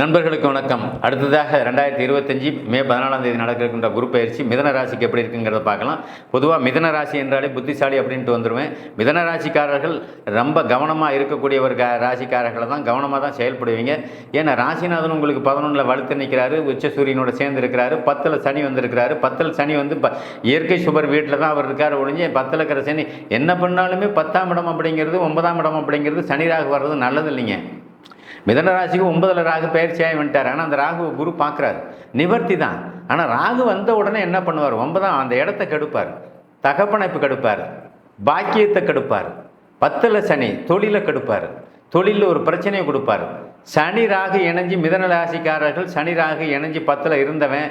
நண்பர்களுக்கு வணக்கம். அடுத்ததாக ரெண்டாயிரத்தி இருபத்தஞ்சி மே பதினாலாம் தேதி நடக்கிறக்கின்ற குரு பயிற்சி மிதன ராசிக்கு எப்படி இருக்குங்கிறத பார்க்கலாம். பொதுவாக மிதன ராசி என்றாலே புத்திசாலி அப்படின்ட்டு வந்துடுவேன் மிதன ராசிக்காரர்கள் ரொம்ப கவனமாக இருக்கக்கூடிய ஒரு க ராசிக்காரர்களை தான் கவனமாக தான் செயல்படுவீங்க. ஏன்னா ராசிநாதன் உங்களுக்கு பதினொன்றில் வலுத்து நிற்கிறாரு உச்ச சூரியனோட சேர்ந்து இருக்கிறாரு பத்தில் சனி வந்திருக்கிறாரு. பத்தில் சனி வந்து ப இயற்கை சுபர் வீட்டில் தான் அவர் இருக்கார் ஒழிஞ்சு பத்தில் இருக்கிற சனி. என்ன பண்ணாலுமே பத்தாம் இடம் அப்படிங்கிறது ஒன்பதாம் இடம் அப்படிங்கிறது சனி ராகு வர்றது நல்லது இல்லைங்க. மிதன ராசிக்கு ஒன்பதில் ராகு பயிற்சியாகி வந்துட்டார். ஆனால் அந்த ராகு குரு பார்க்குறாரு. நிவர்த்தி தான். ஆனால் ராகு வந்த உடனே என்ன பண்ணுவார்? ஒன்பதாம் அந்த இடத்த கெடுப்பார். தகப்பனைப்பு கெடுப்பார். பாக்கியத்தை கெடுப்பார். பத்தில் சனி தொழிலை கெடுப்பார். தொழிலில் ஒரு பிரச்சனையை கொடுப்பார். சனி ராகு இணைஞ்சி மிதன ராசிக்காரர்கள் சனி ராகு இணைஞ்சி பத்தில் இருந்தவன்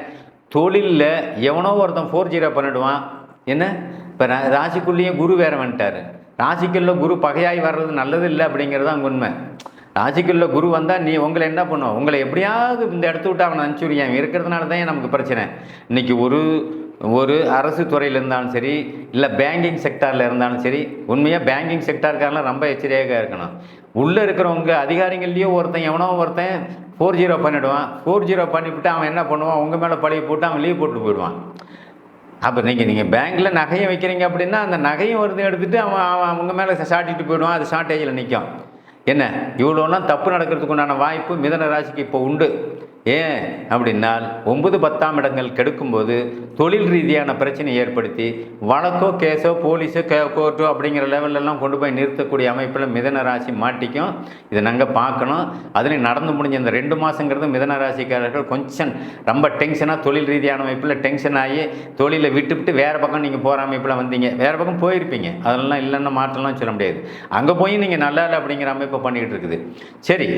தொழிலில் எவனோ ஒருத்தன் ஃபோர் ஜீரோ பண்ணிடுவான். என்ன? இப்போ ராசிக்குள்ளேயும் குரு வேற வந்துட்டார். ராசிக்கல்ல குரு பகையாய் வர்றது நல்லது இல்லை அப்படிங்கிறது தான் உண்மை. ராசிக்கல்ல குரு வந்தால் நீ உங்களை என்ன பண்ணும்? உங்களை எப்படியாவது இந்த இடத்து விட்டு அவனை அனுப்பிச்சுடுவேன் இருக்கிறதுனால தான் நமக்கு பிரச்சனை. இன்னைக்கு ஒரு ஒரு அரசு துறையில் இருந்தாலும் சரி இல்லை பேங்கிங் செக்டாரில் இருந்தாலும் சரி உண்மையாக பேங்கிங் செக்டாருக்காரெலாம் ரொம்ப எச்சரிக்கையாக இருக்கணும். உள்ளே இருக்கிறவங்க அதிகாரிகள்லேயும் ஒருத்தன் எவனோ ஒருத்தன் ஃபோர் ஜீரோ பண்ணிவிடுவான் ஃபோர் ஜீரோ பண்ணிவிட்டு அவன் என்ன பண்ணுவான்? உங்கள் மேலே பழைய போட்டு அவன் லீவ் போட்டு போயிடுவான். அப்போ நீங்கள் நீங்கள் பேங்க்கில் நகையை வைக்கிறீங்க அப்படின்னா அந்த நகையும் ஒருத்தர் எடுத்துகிட்டு அவன் அவன் அவங்க மேலே சாட்டிட்டு போயிடுவான் அது ஷார்ட்டேஜில் நிற்கும் என்ன? இவ்வளோலாம் தப்பு நடக்கிறதுக்கு உண்டான வாய்ப்பு மிதன ராசிக்கு இப்போ உண்டு. ஏன் அப்படின்னால் ஒன்பது பத்தாம் இடங்கள் கெடுக்கும்போது தொழில் ரீதியான பிரச்சனை ஏற்படுத்தி வழக்கோ கேஸோ போலீஸோ கே கோர்ட்டோ அப்படிங்கிற லெவல்லலாம் கொண்டு போய் நிறுத்தக்கூடிய அமைப்பில் மிதன ராசி மாட்டிக்கும். இதை நாங்கள் பார்க்கணும். அதுலேயும் நடந்து முடிஞ்ச இந்த ரெண்டு மாதங்கிறது மிதன ராசிக்காரர்கள் கொஞ்சம் ரொம்ப டென்ஷனாக தொழில் ரீதியான அமைப்பில் டென்ஷன் ஆகி தொழிலை விட்டுவிட்டு வேறு பக்கம் நீங்கள் போகிற அமைப்பில் வந்தீங்க. வேறு பக்கம் போயிருப்பீங்க. அதெல்லாம் இல்லைன்னா மாற்றலாம் சொல்ல முடியாது. அங்கே போய் நீங்கள் நல்லா இல்லை அப்படிங்கிற அமைப்பை பண்ணிக்கிட்டு இருக்குது. சரி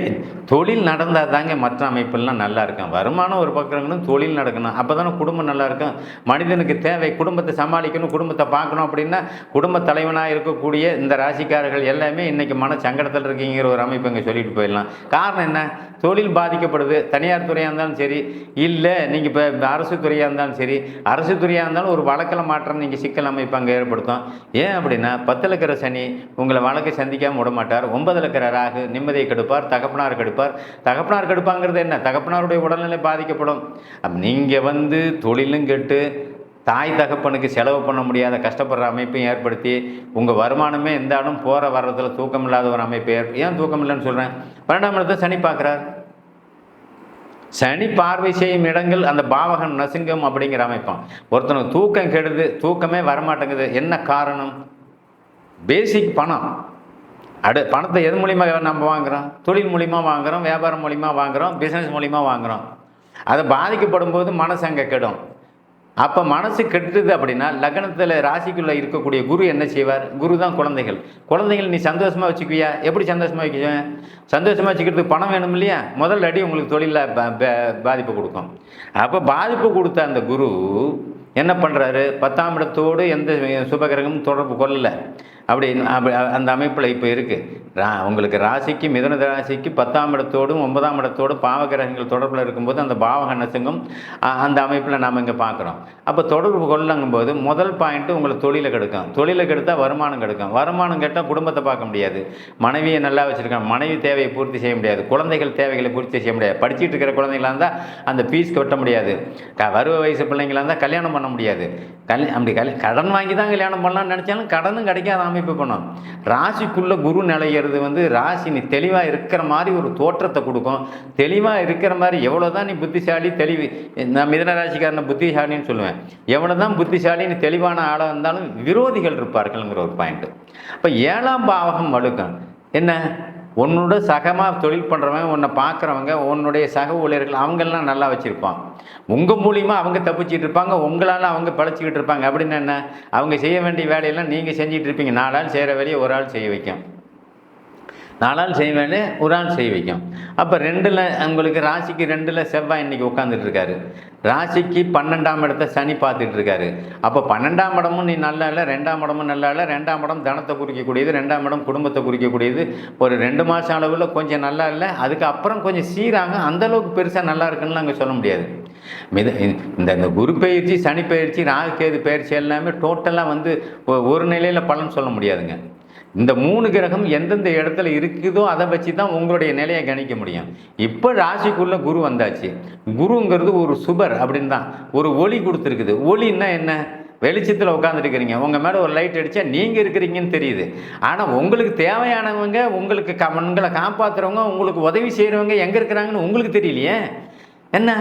தொழில் நடந்தால் தாங்க மற்ற அமைப்பெல்லாம் நல்லா இருக்கும் வருமானம் ஒரு பக்கம் இருக்கணும் தொழில் நடக்கணும். அப்போ தானே குடும்பம் நல்லா இருக்கும். மனிதனுக்கு தேவை குடும்பத்தை சமாளிக்கணும் குடும்பத்தை பார்க்கணும் அப்படின்னா குடும்ப தலைவனாக இருக்கக்கூடிய இந்த ராசிக்காரர்கள் எல்லாமே இன்றைக்கி மன சங்கடத்தில் இருக்கீங்கிற ஒரு அமைப்பு இங்கே சொல்லிட்டு போயிடலாம். காரணம் என்ன? தொழில் பாதிக்கப்படுது தனியார் துறையாக இருந்தாலும் சரி இல்லை நீங்கள் இப்போ அரசு துறையாக இருந்தாலும் சரி அரசு துறையாக இருந்தாலும் ஒரு வழக்கில் மாற்றம் நீங்கள் சிக்கல் அமைப்பு அங்கே ஏற்படுத்தும். ஏன் அப்படின்னா பத்தில் இருக்கிற சனி உங்களை வழக்கை சந்திக்காமல் விட மாட்டார். ஒன்பதில் இருக்கிற ராகு நிம்மதியை கெடுப்பார் தகப்பனார் கெடுப்பார். தகப்பனார் கெடுப்பாங்கிறது என்ன? தகப்பனாருடைய உடல்நிலை பாதிக்கப்படும். நீங்கள் வந்து தொழிலும் கெட்டு தாய் தகப்பனுக்கு செலவு பண்ண முடியாத கஷ்டப்படுற அமைப்பையும் ஏற்படுத்தி உங்கள் வருமானமே எந்த போகிற வர்றதில் தூக்கம் இல்லாத ஒரு அமைப்பை ஏற்ப ஏன் தூக்கம் இல்லைன்னு சொல்கிறேன் பன்னெண்டாம் இடத்தை சனி பார்க்குறார். சனி பார்வை செய்யும் இடங்கள் அந்த பாவகன் நசுங்கம் அப்படிங்கிற அமைப்பான் ஒருத்தனுக்கு தூக்கம் கெடுது தூக்கமே வரமாட்டேங்குது. என்ன காரணம்? பேசிக் பணம். அடு பணத்தை எது மூலிமா நம்ம வாங்குகிறோம் தொழில் மூலிமா வாங்குகிறோம் வியாபாரம் மூலிமா வாங்குகிறோம் பிஸ்னஸ் மூலிமா வாங்குகிறோம் அதை பாதிக்கப்படும் போது மனசு அங்கே கெடும். அப்போ மனசு கெட்டுது அப்படின்னா லக்னத்தில் ராசிக்குள்ளே இருக்கக்கூடிய குரு என்ன செய்வார்? குரு தான் குழந்தைகள். குழந்தைகள் நீ சந்தோஷமாக வச்சுக்குவியா? எப்படி சந்தோஷமாக வைக்குவேன் சந்தோஷமாக வச்சுக்கிறதுக்கு பணம் வேணும் இல்லையா? முதல் அடி உங்களுக்கு தொழிலில் பாதிப்பு கொடுக்கும். அப்போ பாதிப்பு கொடுத்த அந்த குரு என்ன பண்ணுறாரு பத்தாம் இடத்தோடு எந்த சுபகிரகமும் தொடர்பு கொள்ளலை. அப்படி அப்படி அந்த அமைப்பில் இப்போ இருக்குது ரா உங்களுக்கு ராசிக்கு மிதுன ராசிக்கு பத்தாம் இடத்தோடும் ஒன்பதாம் இடத்தோடும் பாவகிரகங்கள் தொடர்பில் இருக்கும்போது அந்த பாவக நசுங்கம் அந்த அமைப்பில் நாம் இங்கே பார்க்குறோம் அப்போ தொடர்பு கொள்ளங்கும் போது முதல் பாயிண்ட்டு உங்களுக்கு தொழிலை கெடுக்கும். தொழிலை கெடுத்தால் வருமானம் கெடுக்கும். வருமானம் கெட்டால் குடும்பத்தை பார்க்க முடியாது. மனைவியை நல்லா வச்சுருக்காங்க மனைவி தேவையை பூர்த்தி செய்ய முடியாது. குழந்தைகள் தேவைகளை பூர்த்தி செய்ய முடியாது. படிச்சுட்டு இருக்கிற குழந்தைங்களா இருந்தால் அந்த ஃபீஸ் கட்ட முடியாது. க வருவ வயசு பிள்ளைங்களா இருந்தால் கல்யாணம் பண்ண முடியாது. கல் அப்படி கல் கடன் வாங்கி தான் கல்யாணம் பண்ணலாம்னு நினச்சாலும் கடனும் கிடைக்காத அமைப்பு பண்ணும். ராசிக்குள்ளே குரு நிலையிறது வந்து ராசி நீ தெளிவாக இருக்கிற மாதிரி ஒரு தோற்றத்தை கொடுக்கும். தெளிவாக இருக்கிற மாதிரி எவ்வளோ தான் நீ புத்திசாலி தெளிவு நான் மிதன ராசிக்காரனை புத்திசாலின்னு சொல்லுவேன். எவ்வளோ தான் புத்திசாலி நீ தெளிவான ஆளாக இருந்தாலும் விரோதிகள் இருப்பார்கள்ங்கிற ஒரு பாயிண்ட்டு அப்போ ஏழாம் பாவகம் வழுக்கம் என்ன? உன்னோட சகமாக தொழில் பண்ணுறவங்க உன்னை பார்க்குறவங்க உன்னுடைய சக ஊழியர்கள் அவங்கெல்லாம் நல்லா வச்சுருப்பான். உங்கள் மூலியமாக அவங்க தப்பிச்சிட்டு இருப்பாங்க உங்களால் அவங்க பழச்சிக்கிட்டு இருப்பாங்க. அப்படின்னு என்ன? அவங்க செய்ய வேண்டிய வேலையெல்லாம் நீங்கள் செஞ்சிட்டு இருப்பீங்க. நாலு ஆள் செய்கிற வேலையை ஒரு ஆள் செய்ய வைக்கும். நாலாள் செய்வேன்னு ஒரு ஆள் செய்ய வைக்கும். அப்போ ரெண்டில் உங்களுக்கு ராசிக்கு ரெண்டில் செவ்வாய் இன்றைக்கி உட்காந்துட்டு இருக்காரு ராசிக்கு பன்னெண்டாம் இடத்த சனி பார்த்துட்டு இருக்காரு அப்போ பன்னெண்டாம் இடமும் நீ நல்லா இல்லை ரெண்டாம் இடமும் நல்லா இல்லை ரெண்டாம் இடம் தனத்தை குறிக்கக்கூடியது ரெண்டாம் இடம் குடும்பத்தை குறிக்கக்கூடியது. ஒரு ரெண்டு மாதம் அளவில் கொஞ்சம் நல்லா இல்லை அதுக்கப்புறம் கொஞ்சம் சீராக அந்தளவுக்கு பெருசாக நல்லா இருக்குன்னு நாங்கள் சொல்ல முடியாது. மித இந்த இந்த குரு பயிற்சி சனி பயிற்சி ராகு கேது பயிற்சி எல்லாமே டோட்டலாக வந்து ஒரு நிலையில் பலன் சொல்ல முடியாதுங்க. இந்த மூணு கிரகம் எந்தெந்த இடத்துல இருக்குதோ அதை வச்சு தான் உங்களுடைய நிலையை கணிக்க முடியும். இப்போ ராசிக்குள்ளே குரு வந்தாச்சு. குருங்கிறது ஒரு சுபர் அப்படின்னு தான். ஒரு ஒளி கொடுத்துருக்குது. ஒளின்னா என்ன? வெளிச்சத்தில் உட்காந்துருக்கிறீங்க உங்கள் மேலே ஒரு லைட் அடித்தா நீங்கள் இருக்கிறீங்கன்னு தெரியுது. ஆனால் உங்களுக்கு தேவையானவங்க உங்களுக்கு க உங்களை காப்பாற்றுறவங்க உங்களுக்கு உதவி செய்கிறவங்க எங்கே இருக்கிறாங்கன்னு உங்களுக்கு தெரியலையே? என்ன?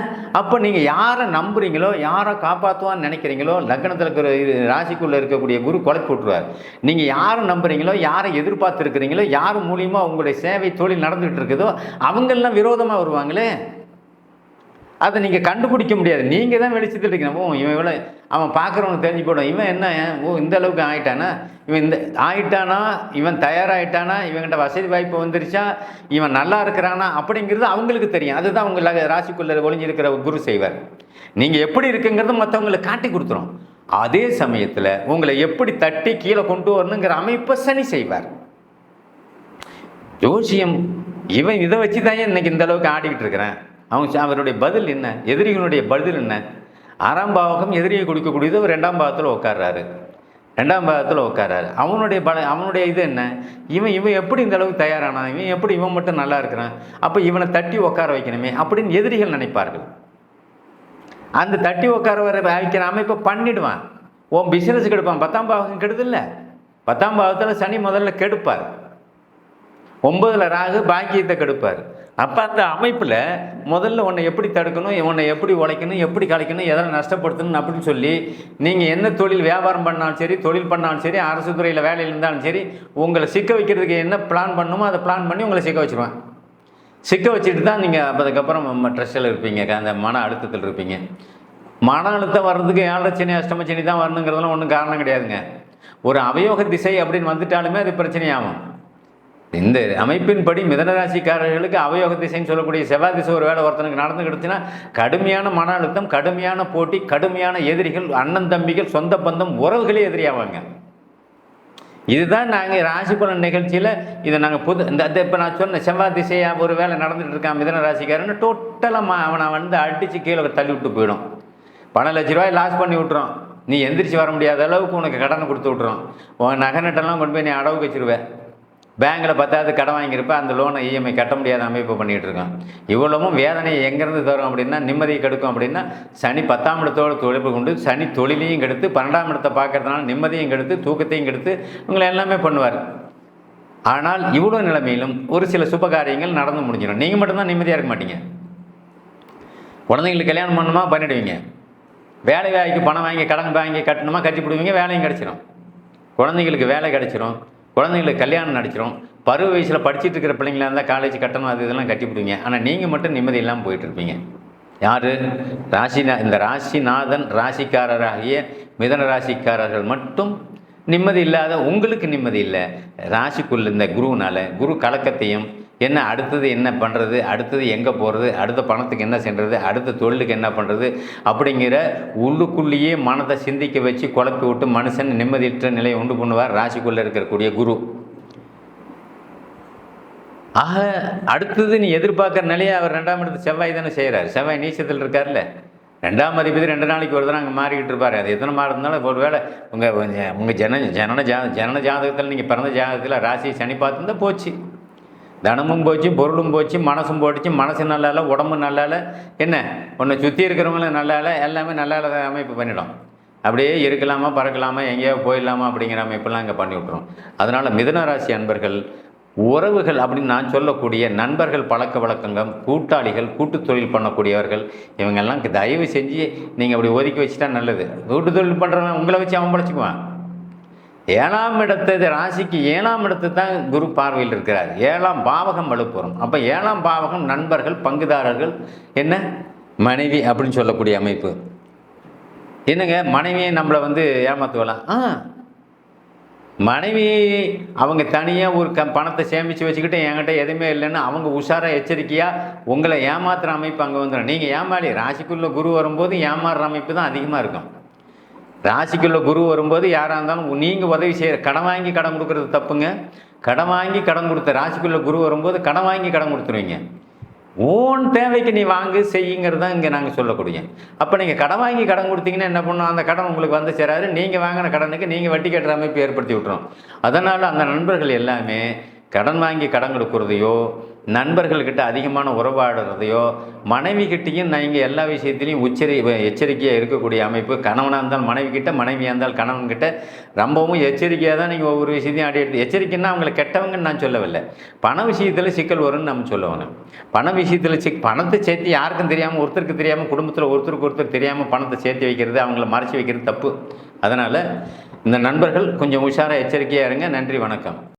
அப்போ நீங்கள் யாரை நம்புறீங்களோ யாரை காப்பாற்றுவான்னு நினைக்கிறீங்களோ லக்னத்தில் இருக்கிற ராசிக்குள்ளே இருக்கக்கூடிய குரு கொலை போட்டுருவார். நீங்கள் யாரை நம்புறீங்களோ யாரை எதிர்பார்த்துருக்கிறீங்களோ யார் மூலியமாக உங்களுடைய சேவை தொழில் நடந்துகிட்டு இருக்குதோ அவங்கெல்லாம் விரோதமாக வருவாங்களே? அதை நீங்கள் கண்டுபிடிக்க முடியாது. நீங்கள் தான் வெளிச்சத்தில் இருக்கணும் ஓ இவன் இவ்வளோ அவன் பார்க்குறவனுக்கு தெரிஞ்சு போடும் இவன் என்ன ஓ இந்த அளவுக்கு ஆகிட்டானா இவன் இந்த ஆயிட்டானா? இவன் தயாராகிட்டானா இவங்கிட்ட வசதி வாய்ப்பு வந்துருச்சா? இவன் நல்லா இருக்கிறானா? அப்படிங்கிறது அவங்களுக்கு தெரியும். அதுதான் உங்களை ராசிக்குள்ளே ஒளிஞ்சிருக்கிற குரு செய்வார். நீங்கள் எப்படி இருக்குங்கிறது மற்றவங்களுக்கு காட்டி கொடுத்துரும். அதே சமயத்தில் உங்களை எப்படி தட்டி கீழே கொண்டு வரணுங்கிற அமைப்பை சனி செய்வார். ஜோசியம் இவன் இதை வச்சு தான் இன்னைக்கு இந்த அளவுக்கு ஆடிக்கிட்டு இருக்கிறேன்? அவங்க அவருடைய பதில் என்ன? எதிரிகளுடைய பதில் என்ன? ஆறாம் பாவகம் எதிரியை கொடுக்கக்கூடியது அவர் ரெண்டாம் பாவத்தில் உட்கார்றாரு. ரெண்டாம் பாகத்தில் உட்கார்றாரு. அவனுடைய பல அவனுடைய இது என்ன? இவன் இவன் எப்படி இந்த அளவுக்கு தயாரானான் இவன் எப்படி இவன் மட்டும் நல்லா இருக்கிறான்? அப்போ இவனை தட்டி உட்கார வைக்கணுமே அப்படின்னு எதிரிகள் நினைப்பார்கள். அந்த தட்டி உட்கார வர வைக்கிற அமைப்பை பண்ணிடுவான். உன் பிஸ்னஸ் கெடுப்பான். பத்தாம் பாவகம் கெடுதில்ல. பத்தாம் பாவத்தில் சனி முதல்ல கெடுப்பார். ஒன்பதில் ராகு பாக்கியத்தை கெடுப்பார். அப்போ அந்த அமைப்பில் முதல்ல உன்னை எப்படி தடுக்கணும் உன்னை எப்படி உழைக்கணும் எப்படி கலைக்கணும் எதனால் நஷ்டப்படுத்தணும் அப்படின்னு சொல்லி நீங்கள் என்ன தொழில் வியாபாரம் பண்ணாலும் சரி தொழில் பண்ணாலும் சரி அரசு துறையில் வேலையில் இருந்தாலும் சரி உங்களை சிக்க வைக்கிறதுக்கு என்ன பிளான் பண்ணணுமோ அதை பிளான் பண்ணி உங்களை சிக்க வச்சுருவேன். சிக்க வச்சுட்டு தான் நீங்கள் அதுக்கப்புறம் ட்ரெஸ்ஸில் இருப்பீங்க அந்த மன அழுத்தத்தில் இருப்பீங்க. மன அழுத்தம் வர்றதுக்கு ஏழரை சனி அஷ்டம சனி தான் வரணுங்கிறதுலாம் ஒன்றும் காரணம் கிடையாதுங்க. ஒரு அவயோக திசை அப்படின்னு வந்துட்டாலுமே அது பிரச்சனையாகும். இந்த அமைப்பின்படி மிதனராசிக்காரர்களுக்கு அவயோக திசைன்னு சொல்லக்கூடிய செவ்வாய் திசை ஒரு வேலை ஒருத்தனுக்கு நடந்து கிடச்சுன்னா கடுமையான மன அழுத்தம் கடுமையான போட்டி கடுமையான எதிரிகள் அண்ணன் தம்பிகள் சொந்த பந்தம் உறவுகளே எதிரியாவாங்க. இதுதான் நாங்கள் ராசி பலன் நிகழ்ச்சியில் இதை நாங்கள் புது இந்த இப்போ நான் சொன்ன செவ்வாய் திசையாக ஒரு வேலை நடந்துகிட்டு இருக்கான் மிதன ராசிக்காரன்னு டோட்டலாக அவனை வந்து அடித்து கீழே தள்ளி விட்டு போயிடும். பல லட்ச ரூபாய் லாஸ் பண்ணி விட்றோம் நீ எந்திரிச்சு வர முடியாத அளவுக்கு உனக்கு கடனை கொடுத்து விட்றோம் உன் நகை நட்டெல்லாம் கொண்டு போய் நீ அடவுக்கு வச்சுருவேன் பேங்க்கில் பத்தாவது கடன் வாங்கியிருப்ப அந்த லோனை இஎம்ஐ கட்ட முடியாத அமைப்பு பண்ணிகிட்டு இருக்கான். இவ்வளவும் வேதனையை எங்கேருந்து தரும் அப்படின்னா நிம்மதியை கெடுக்கும் அப்படின்னா சனி பத்தாம் இடத்தோடு தொழில் கொண்டு சனி தொழிலையும் கெடுத்து பன்னெண்டாம் இடத்தை பார்க்கறதுனால நிம்மதியும் கெடுத்து தூக்கத்தையும் கெடுத்து உங்களை எல்லாமே பண்ணுவார். ஆனால் இவ்வளோ நிலைமையிலும் ஒரு சில சுப காரியங்கள் நடந்து முடிஞ்சிடும். நீங்கள் மட்டும்தான் நிம்மதியாக இருக்க மாட்டீங்க. குழந்தைங்களுக்கு கல்யாணம் பண்ணணுமா? பண்ணிடுவீங்க. வேலை வாய்க்கு பணம் வாங்கி கடன் வாங்கி கட்டணுமா? கட்டி பிடிவீங்க வேலையும் கிடச்சிரும். குழந்தைங்களுக்கு வேலை கிடச்சிரும். குழந்தைங்களுக்கு கல்யாணம் நடிச்சிடும் பருவ வயசில் படிச்சுட்டு இருக்கிற பிள்ளைங்களா இருந்தால் காலேஜ் கட்டணம் அது இதெல்லாம் கட்டி விடுவீங்க ஆனால் நீங்கள் மட்டும் நிம்மதி இல்லாமல் போயிட்டுருப்பீங்க யார்? ராசிநா இந்த ராசிநாதன் ராசிக்காரராகிய மிதன ராசிக்காரர்கள் மட்டும் நிம்மதி இல்லாத உங்களுக்கு நிம்மதி இல்லை. ராசிக்குள்ள இந்த குருவினால குரு கலக்கத்தையும் என்ன அடுத்தது என்ன பண்ணுறது அடுத்தது எங்கே போகிறது அடுத்த பணத்துக்கு என்ன செய்கிறது அடுத்த தொழிலுக்கு என்ன பண்ணுறது அப்படிங்கிற உள்ளுக்குள்ளேயே மனதை சிந்திக்க வச்சு குழப்பி விட்டு மனுஷன் நிம்மதியற்ற நிலையை உண்டு பண்ணுவார். ராசிக்குள்ளே இருக்கக்கூடிய குரு. ஆக அடுத்தது நீ எதிர்பார்க்குற நிலையை அவர் ரெண்டாம் இடத்து செவ்வாய் தானே செய்கிறார் செவ்வாய் நீச்சத்தில் இருக்கார்ல. ரெண்டாம் அதிபதி ரெண்டு நாளைக்கு ஒரு தடவை அங்கே மாறிக்கிட்டு இருப்பார். அது எத்தனை மாதம் இருந்தாலும் ஒரு வேளை உங்கள் உங்கள் ஜன ஜனன ஜா ஜனன ஜாதகத்தில் நீங்கள் பிறந்த ஜாதகத்தில் ராசி சனி பார்த்துருந்தா போச்சு. தனமும் போச்சு பொருளும் போச்சு மனசும் போட்டுச்சு மனசு நல்லா இல்லை உடம்பு நல்லா இல்லை என்ன? உன்னை சுற்றி இருக்கிறவங்களும் நல்லா இல்லை எல்லாமே நல்லா இல்லாத அமைப்பு பண்ணிடும். அப்படியே இருக்கலாமா பறக்கலாமா எங்கேயோ போயிடலாமா அப்படிங்கிற அமைப்பெல்லாம் இங்கே பண்ணி விட்ருவோம் அதனால் மிதனராசி அன்பர்கள் உறவுகள் அப்படின்னு நான் சொல்லக்கூடிய நண்பர்கள் பழக்க வழக்கங்கள் கூட்டாளிகள் கூட்டு தொழில் பண்ணக்கூடியவர்கள் இவங்கெல்லாம் தயவு செஞ்சு நீங்கள் அப்படி ஒதுக்கி வச்சுட்டா நல்லது. கூட்டு தொழில் பண்ணுறவன் உங்களை வச்சு அவன் பழச்சிக்குவான். ஏழாம் இடத்து இது ராசிக்கு ஏழாம் இடத்து தான் குரு பார்வையில் இருக்கிறார். ஏழாம் பாவகம் வலுப்புறம். அப்போ ஏழாம் பாவகம் நண்பர்கள் பங்குதாரர்கள் என்ன? மனைவி அப்படின்னு சொல்லக்கூடிய அமைப்பு. என்னங்க? மனைவியை நம்மளை வந்து ஏமாத்துவலாம் ஆ. மனைவி அவங்க தனியாக ஒரு க பணத்தை சேமித்து வச்சுக்கிட்டு என்கிட்ட எதுவுமே இல்லைன்னு அவங்க உஷாராக எச்சரிக்கையாக உங்களை ஏமாத்துகிற அமைப்பு அங்கே வந்துடும் நீங்கள் ஏமாளி ராசிக்குள்ளே குரு வரும்போது ஏமாறுற அமைப்பு தான் அதிகமாக இருக்கும். ராசிக்குள்ள குரு வரும்போது யாராக இருந்தாலும் நீங்கள் உதவி செய்கிற கடன் வாங்கி கடன் கொடுக்குறது தப்புங்க. கடன் வாங்கி கடன் கொடுத்த ராசிக்குள்ள குரு வரும்போது கடன் வாங்கி கடன் கொடுத்துருவீங்க. ஓன் தேவைக்கு நீ வாங்கு செய்யுங்கிறது தான் இங்கே நாங்கள் சொல்லக்கூடிய. அப்போ நீங்கள் கடன் வாங்கி கடன் கொடுத்தீங்கன்னா என்ன பண்ணும்? அந்த கடன் உங்களுக்கு வந்து சேராது. நீங்கள் வாங்கின கடனுக்கு நீங்கள் வட்டி கட்டுற அமைப்பு ஏற்படுத்தி விட்டுரும். அதனால் அந்த நண்பர்கள் எல்லாமே கடன் வாங்கி கடன் கொடுக்குறதையோ நண்பர்கள்கிட்ட அதிகமான உறவாடுறதையோ மனைவி நான் நீங்கள் எல்லா விஷயத்துலையும் உச்சரி எச்சரிக்கையாக இருக்கக்கூடிய அமைப்பு. கணவனாக இருந்தால் மனைவி கிட்ட மனைவியாக இருந்தால் கணவன்கிட்ட ரொம்பவும் எச்சரிக்கையாக தான் நீங்கள் ஒவ்வொரு விஷயத்தையும் அடி எடுத்து எச்சரிக்கைன்னா அவங்களை கெட்டவங்கன்னு நான் சொல்லவில்லை. பண விஷயத்தில் சிக்கல் வரும்னு நம்ம சொல்லுவாங்க பண விஷயத்தில் சிக் பணத்தை சேர்த்து யாருக்கும் தெரியாமல் ஒருத்தருக்கு தெரியாமல் குடும்பத்தில் ஒருத்தருக்கு ஒருத்தர் தெரியாமல் பணத்தை சேர்த்து வைக்கிறது அவங்கள மறைச்சி வைக்கிறது தப்பு. அதனால் இந்த நண்பர்கள் கொஞ்சம் உஷாராக எச்சரிக்கையாக இருங்க. நன்றி வணக்கம்.